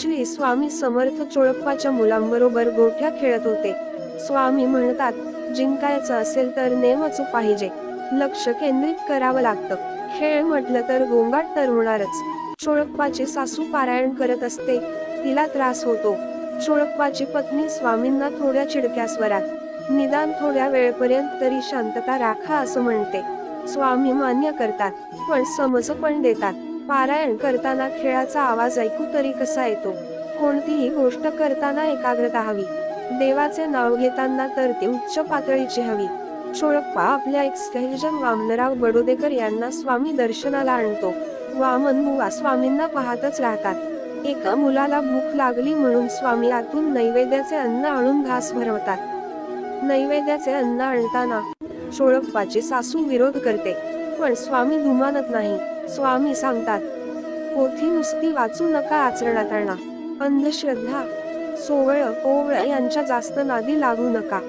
श्री स्वामी समर्थ चोळप्पाच्या मुलांबरोबर गोठ्या खेळत होते. स्वामी म्हणतात जिंकायचं असेल तर नेमच पाहिजे. लक्ष केंद्रित करावं लागतं. खेळ म्हटलं तर गोंगाट तर होणारच. चोळप्पाची सासू पारायण करत असते तिला त्रास होतो. चोळप्पाची पत्नी स्वामींना थोड्या चिडक्या स्वरात निदान थोड्या वेळपर्यंत तरी शांतता राखा असं म्हणते. स्वामी मान्य करतात पण समज पण देतात. पारायण करताना खेळाचा आवाज ऐकू तरी कसा येतो? कोणतीही गोष्ट करताना एकाग्रता हवी. देवाचे नाव घेताना तर ती उच्च पातळीची हवी. चोळप्पा आपल्या एक्सटेलिजन वामनराव बडोदेकर यांना स्वामी दर्शनाला आणतो. वामन बुवा स्वामींना पाहतच राहतात. एका मुलाला भूक लागली म्हणून स्वामी आतून नैवेद्याचे अन्न आणून घास भरवतात. नैवेद्याचे अन्न आणताना चोळप्पाची सासू विरोध करते. पण स्वामी धुमानत नाही. स्वामी सांगतात पोथी नुसती वाचू नका आचरणात आणा. अंधश्रद्धा सोवळ ओवळ यांच्या जास्त नादी लागू नका.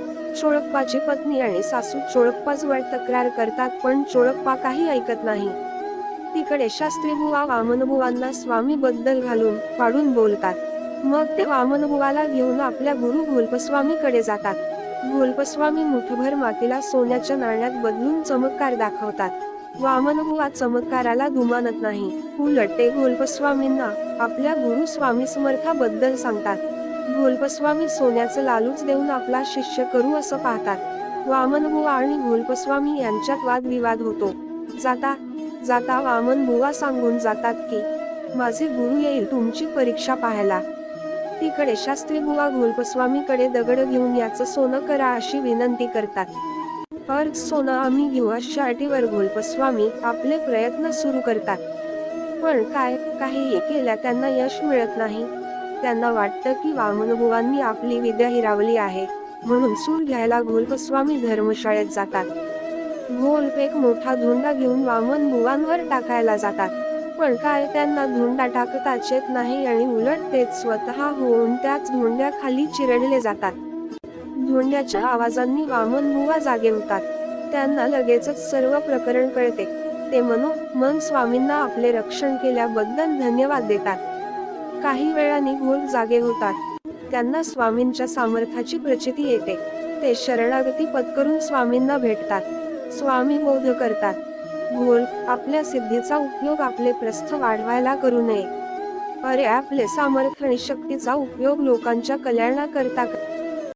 चोळप्पाची पत्नी आणि सासू चोळप्पाजवळ तक्रार करतात पण चोळप्पा काही ऐकत नाही. तिकडे शास्त्रीबुवा वामनबुवांना स्वामी बद्दल घालून पाडून बोलतात. मग ते वामनबुवाला घेऊन आपल्या गुरु घोलपस्वामीकडे जातात. घोलपस्वामी मुठभर मातीला सोन्याच्या नाण्यात बदलून चमत्कार दाखवतात. वामन बुवा चमत्काराला दुमानत नाही. उलट ते घोलपस्वामींना आपल्या गुरु स्वामी समर्थाबद्दल सांगतात. घोलपस्वामी सोन्याचं लालूच देऊन आपला शिष्य करू असं पाहतात. वामन बुवा आणि घोलपस्वामी यांच्यात वादविवाद होतो. जाता जाता वामन बुवा सांगून जातात की माझे गुरु येईल तुमची परीक्षा पाहायला. तिकडे शास्त्री बुवा घोलपस्वामीकडे दगड घेऊन याचं सोनं करा अशी विनंती करतात. अर्ज सोनं आम्ही घेऊ अशा गोल्पस्वामी आपले प्रयत्न सुरू करतात. पण काय काही केल्या त्यांना यश मिळत नाही. त्यांना वाटतं की वामनभुवांनी आपली विद्या हिरावली आहे म्हणून सूर घ्यायला गोल्पस्वामी धर्मशाळेत जातात. घोलप एक मोठा धुंडा घेऊन वामन बुवांवर टाकायला जातात. पण काय त्यांना धुंडा टाकताच येत नाही आणि उलट तेच स्वतः होऊन त्याच धुंड्याखाली चिरडले जातात. धोंड्याच्या आवाजांनी वामन मुवा जागे होतात. त्यांना लगेचच सर्व प्रकरण कळते. ते मनो मन स्वामींना आपले रक्षण केल्याबद्दल धन्यवाद देतात. काही वेळाने घोर जागे होतात. त्यांना स्वामींच्या सामर्थ्याची प्रचिती येते. ते शरणागती पत्करून स्वामींना भेटतात. स्वामी बोध करतात. घोल आपल्या सिद्धीचा उपयोग आपले प्रस्थ वाढवायला करू नये. अरे आपले सामर्थ्य आणि शक्तीचा उपयोग लोकांच्या कल्याणाकरता कर